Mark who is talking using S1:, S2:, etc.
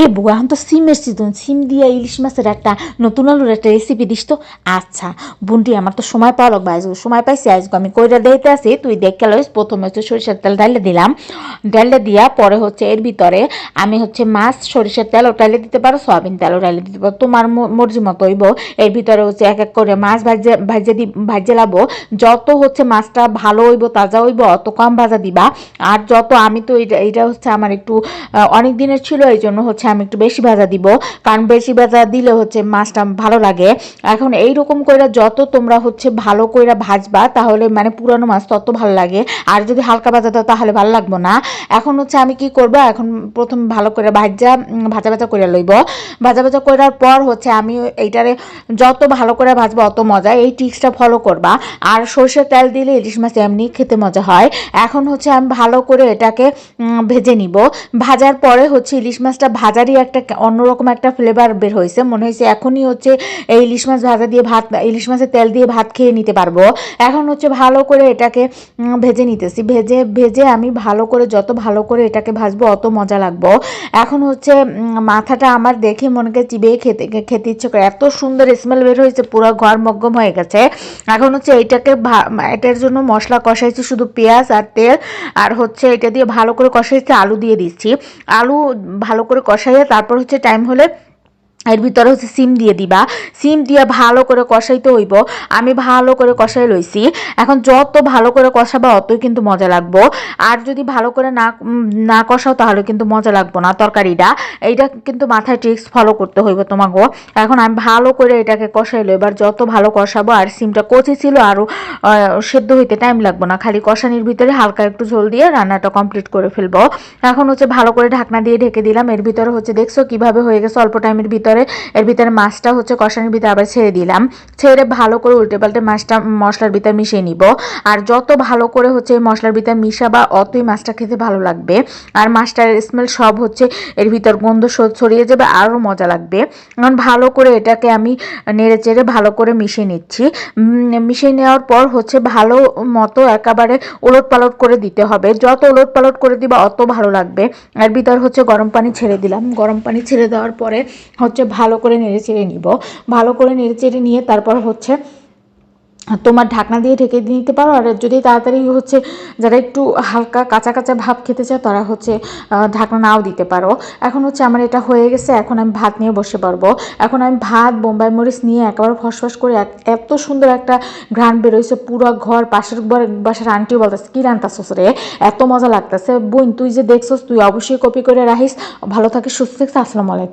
S1: এ বউ এখন তো সিমের সিজন সিম দিয়ে ইলিশ মাছের একটা নতুন আলুর একটা রেসিপি দিস তো। আচ্ছা বুনটি, আমার তো সময় পাওয়া লাগবে আজকে সময় পাইছি আজকে আমি কইরা দিতে আসি, তুই দেখে লইস, প্রথমে হচ্ছে সরিষার তেল ডালে দিলাম। ডালে দিয়া পরে হচ্ছে এর ভিতরে আমি হচ্ছে মাছ, সরিষার তেল ডালে দিতে পারো, সয়াবিন তেলও ডালে দিতে পারো, তোমার মর্জি মতো হইব। এর ভিতরে হচ্ছে এক এক করে মাছ ভাজে ভাজে দি, ভাজে লাবো। যত হচ্ছে মাছটা ভালো হইব, তাজা হইব, অত কম ভাজা দিবা। আর যত, আমি তো এটা এটা হচ্ছে আমার একটু অনেক দিনের ছিল এই জন্য হচ্ছে আমি একটু বেশি ভাজা দিব, কারণ বেশি ভাজা দিলে হচ্ছে মাছটা ভালো লাগে। এখন এই রকম করে যত তোমরা হচ্ছে ভালো করে ভাজবা, তাহলে মানে পুরানো মাছ তত ভালো লাগে। আর যদি হালকা ভাজা দাও, তাহলে ভালো লাগবো না। এখন হচ্ছে আমি কি করব, এখন প্রথম ভালো করে ভাজা ভাজা ভাজা করে লইব। ভাজা ভাজা করার পর হচ্ছে আমি এইটারে যত ভালো করে ভাজবো, অত মজা। এই টিক্সটা ফলো করবা। আর সর্ষের তেল দিলে ইলিশ মাছ এমনি খেতে মজা হয়। এখন হচ্ছে আমি ভালো করে এটাকে ভেজে নিব। ভাজার পরে হচ্ছে ইলিশ মাছটা ভাজারই একটা অন্যরকম একটা ফ্লেভার বের হয়েছে। মনে হয়েছে এখনই হচ্ছে এই ইলিশ মাছ ভাজা দিয়ে ভাত, ইলিশ মাছের তেল দিয়ে ভাত খেয়ে নিতে পারব। এখন হচ্ছে ভালো করে এটাকে ভেজে নিতেছি। ভেজে ভেজে আমি ভালো করে, যত ভালো করে এটাকে ভাজবো, অত মজা লাগবো। এখন হচ্ছে মাথাটা আমার দেখে মনকে চিবিয়ে খেতে খেতে ইচ্ছে করে। এত সুন্দর স্মেল বের হয়েছে, পুরো ঘর মগ্গম হয়ে গেছে। এখন হচ্ছে এইটাকে ভা- এটার জন্য মশলা কষাইছি শুধু পেঁয়াজ আর তেল। আর হচ্ছে এটা দিয়ে ভালো করে কষাইছি, আলু দিয়ে দিচ্ছি। আলু ভালো করে কষাইয়ে তারপর হচ্ছে টাইম হলে এর ভিতরে হচ্ছে সিম দিয়ে দিবা। সিম দিয়ে ভালো করে কষাইতে হইব। আমি ভালো করে কষাই লইছি। এখন যত ভালো করে কষাবা, অতই কিন্তু মজা লাগবো। আর যদি ভালো করে না না কষাও, তাহলে কিন্তু মজা লাগবো না তরকারিটা। এইটা কিন্তু মাথায় ট্রিক্স ফলো করতে হইব তোমাকে এখন আমি ভালো করে এটাকে কষাইলো এবার যত ভালো কষাবো, আর সিমটা কচি ছিল আরও সেদ্ধ হইতে টাইম লাগবো না। খালি কষানির ভিতরে হালকা একটু ঝোল দিয়ে রান্নাটা কমপ্লিট করে ফেলব। এখন হচ্ছে ভালো করে ঢাকনা দিয়ে ঢেকে দিলাম। এর ভিতরে হচ্ছে দেখছ কীভাবে হয়ে গেছে, অল্প টাইমের ভিতরে এর ভিতরে মাছটা হচ্ছে কষানির ভিতরে আবার ছেড়ে দিলাম। ছেড়ে ভালো করে উল্টে পাল্টে মাছটা মশলার ভিতরে মিশিয়ে নিব। আর যত ভালো করে হচ্ছে মশলার ভিতরে মিশাবা, অতই মাছটা খেতে ভালো লাগবে। আর মাছটার স্মেল সব হচ্ছে এর ভিতর গন্ধ ছড়িয়ে যাবে, আরও মজা লাগবে। এখন ভালো করে এটাকে আমি নেড়ে চেড়ে ভালো করে মিশিয়ে নিচ্ছি। মিশিয়ে নেওয়ার পর হচ্ছে ভালো মতো একেবারে ওলট পালট করে দিতে হবে। যত ওলট পালট করে দিবা, অত ভালো লাগবে। এর ভিতর হচ্ছে গরম পানি ছেড়ে দিলাম। গরম পানি ছেড়ে দেওয়ার পরে হচ্ছে ভালো করে নেড়ে চেড়ে নিব। ভালো করে নেড়ে চেড়ে নিয়ে তারপর হচ্ছে তোমার ঢাকনা দিয়ে ঢেকে নিতে পারো। আর যদি তাড়াতাড়ি হচ্ছে যারা একটু হালকা কাঁচা কাঁচা ভাব খেতে চায় তারা হচ্ছে ঢাকনা নাও দিতে পারো। এখন হচ্ছে আমার এটা হয়ে গেছে, এখন আমি ভাত নিয়ে বসে পারব এখন আমি ভাত, বোম্বাই মরিচ নিয়ে একেবারে ফসফস করে এত সুন্দর একটা ঘ্রাণ বেরোইছে পুরো ঘর, পাশের বাসার আন্টিও বলতেছে, কি রান্তাছস রে, এত মজা লাগতেছে। বোন, তুই যে দেখছস, তুই অবশ্যই কপি করে রাখিস। ভালো থাকিস, সুস্থ থাকিস, আসসালামু আলাইকুম।